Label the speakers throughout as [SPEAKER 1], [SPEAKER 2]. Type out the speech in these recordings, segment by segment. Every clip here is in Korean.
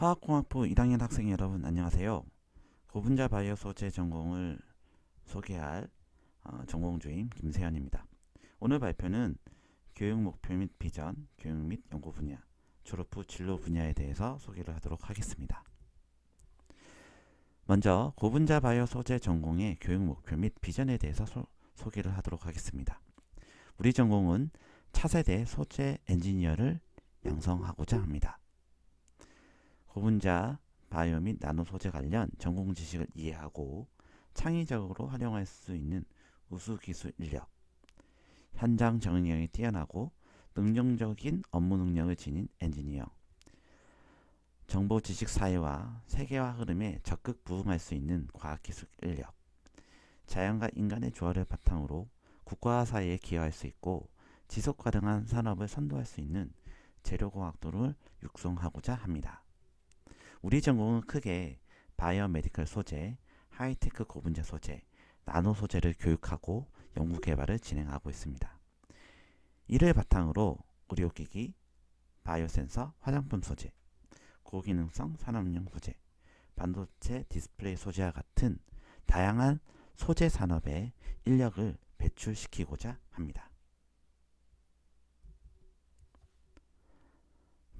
[SPEAKER 1] 화학공학부 1학년 학생 여러분 안녕하세요. 고분자 바이오 소 재 전공을 소개할 어, 전공주임 김세현입니다. 오늘 발표는 교육 목표 및 비전, 교육 및 연구 분야, 졸업 후 진로 분야에 대해서 소개를 하도록 하겠습니다. 먼저 고분자 바이오 소재 전공의 교육 목표 및 비전에 대해서 소, 소개를 하도록 하겠습니다. 우리 전공은 차세대 소재 엔지니어를 양성하고자 합니다. 고분자, 바이오 및 나노 소재 관련 전공 지식을 이해하고 창의적으로 활용할 수 있는 우수 기술 인력, 현장 적응력이 뛰어나고 능동적인 업무 능력을 지닌 엔지니어, 정보 지식 사회와 세계화 흐름에 적극 부응할 수 있는 과학 기술 인력, 자연과 인간의 조화를 바탕으로 국가와 사회에 기여할 수 있고 지속 가능한 산업을 선도할 수 있는 재료공학도를 육성하고자 합니다. 우리 전공은 크게 바이오 메디컬 소재, 하이테크 고분자 소재, 나노 소재를 교육하고 연구 개발을 진행하고 있습니다. 이를 바탕으로 의료기기, 바이오 센서, 화장품 소재, 고기능성 산업용 소재, 반도체 디스플레이 소재와 같은 다양한 소재 산업에 인력을 배출시키고자 합니다.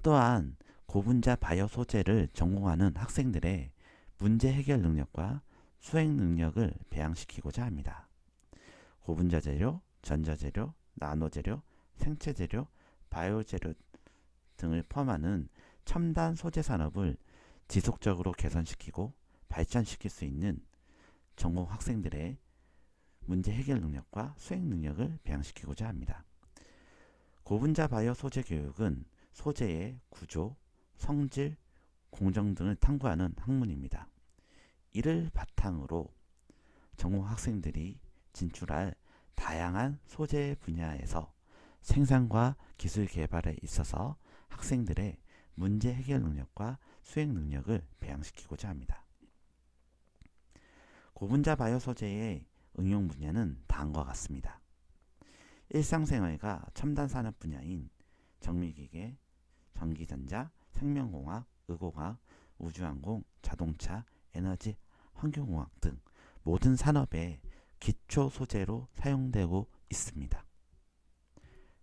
[SPEAKER 1] 또한 고분자 바이오 소재를 전공하는 학생들의 문제 해결 능력과 수행 능력을 배양시키고자 합니다. 고분자 재료, 전자 재료, 나노 재료, 생체 재료, 바이오 재료 등을 포함하는 첨단 소재 산업을 지속적으로 개선시키고 발전시킬 수 있는 전공 학생들의 문제 해결 능력과 수행 능력을 배양시키고자 합니다. 고분자 바이오 소재 교육은 소재의 구조, 성질, 공정 등을 탐구하는 학문입니다. 이를 바탕으로 전공 학생들이 진출할 다양한 소재 분야에서 생산과 기술 개발에 있어서 학생들의 문제 해결 능력과 수행 능력을 배양시키고자 합니다. 고분자 바이오 소재의 응용 분야는 다음과 같습니다. 일상생활과 첨단 산업 분야인 정밀기계, 전기전자, 생명공학, 의공학, 우주항공, 자동차, 에너지, 환경공학 등 모든 산업의 기초 소재로 사용되고 있습니다.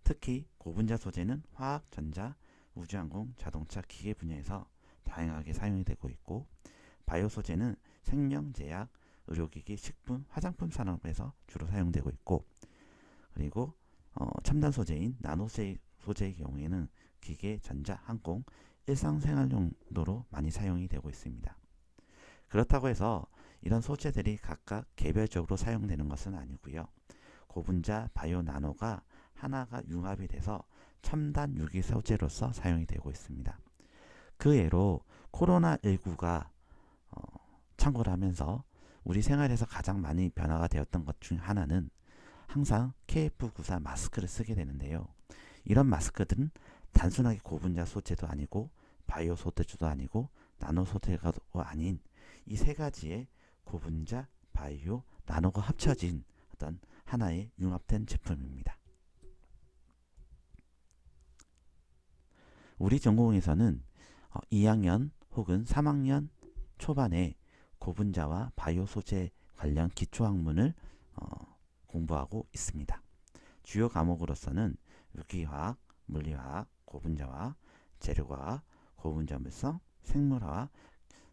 [SPEAKER 1] 특히 고분자 소재는 화학, 전자, 우주항공, 자동차, 기계 분야에서 다양하게 사용이 되고 있고 바이오 소재는 생명, 제약, 의료기기, 식품, 화장품 산업에서 주로 사용되고 있고 그리고 어, 첨단 소재인 나노 소재의 경우에는 기계, 전자, 항공, 일상생활 용도로 많이 사용이 되고 있습니다. 그렇다고 해서 이런 소재들이 각각 개별적으로 사용되는 것은 아니고요. 고분자 바이오 나노가 하나가 융합이 돼서 첨단 유기 소재로서 사용이 되고 있습니다. 그 예로 코로나19가 어, 참고를 하면서 우리 생활에서 가장 많이 변화가 되었던 것 중 하나는 항상 KF94 마스크를 쓰게 되는데요. 이런 마스크들은 단순하게 고분자 소재도 아니고 바이오 소재도 아니고 나노 소재가 아닌 이 세 가지의 고분자, 바이오, 나노가 합쳐진 어떤 하나의 융합된 제품입니다. 우리 전공에서는 2학년 어, 혹은 3학년 초반에 고분자와 바이오 소재 관련 기초 학문을 어, 공부하고 있습니다. 주요 과목으로서는 유기화학, 물리화학, 고분자화, 재료과학, 고분자물성, 생물화학,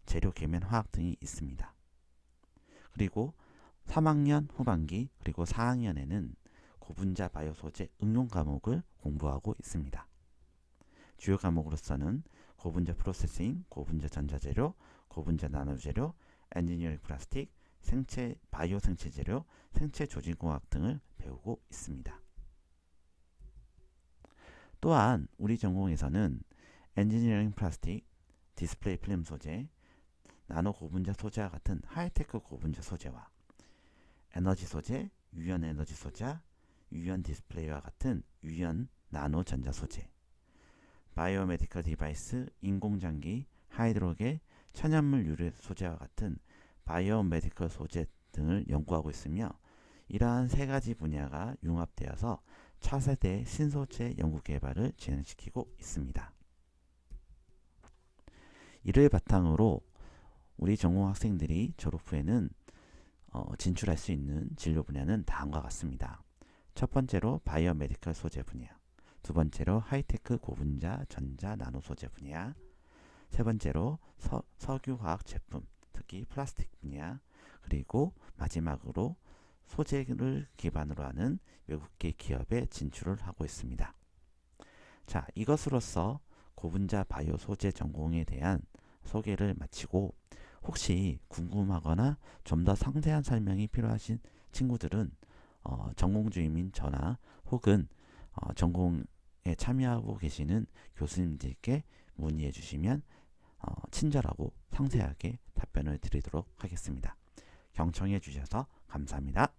[SPEAKER 1] 재료 계면 화학 등이 있습니다. 그리고 3학년 후반기 그리고 4학년에는 고분자 바이오 소재 응용 과목을 공부하고 있습니다. 주요 과목으로서는 고분자 프로세싱, 고분자 전자재료, 고분자 나노재료, 엔지니어링 플라스틱, 생체 바이오 생체 재료, 생체 조직공학 등을 배우고 있습니다. 또한 우리 전공에서는 엔지니어링 플라스틱, 디스플레이 필름 소재, 나노 고분자 소재와 같은 하이테크 고분자 소재와 에너지 소재, 유연 에너지 소재, 유연 디스플레이와 같은 유연 나노 전자 소재, 바이오메디컬 디바이스, 인공장기, 하이드로겔, 천연물 유래 소재와 같은 바이오메디컬 소재 등을 연구하고 있으며 이러한 세 가지 분야가 융합되어서 차세대 신소재 연구 개발을 진행시키고 있습니다. 이를 바탕으로 우리 전공 학생들이 졸업 후에는 어, 진출할 수 있는 진로 분야는 다음과 같습니다. 첫 번째로 바이오메디컬 소재 분야, 두 번째로 하이테크 고분자 전자 나노 소재 분야, 세 번째로 서, 석유화학 제품, 특히 플라스틱 분야, 그리고 마지막으로 소재를 기반으로 하는 외국계 기업에 진출을 하고 있습니다. 자, 이것으로써 고분자 바이오 소재 전공에 대한 소개를 마치고 혹시 궁금하거나 좀 더 상세한 설명이 필요하신 친구들은 어, 전공 주임인 저나 혹은 어, 전공에 참여하고 계시는 교수님들께 문의해 주시면 어, 친절하고 상세하게 답변을 드리도록 하겠습니다. 경청해 주셔서 감사합니다.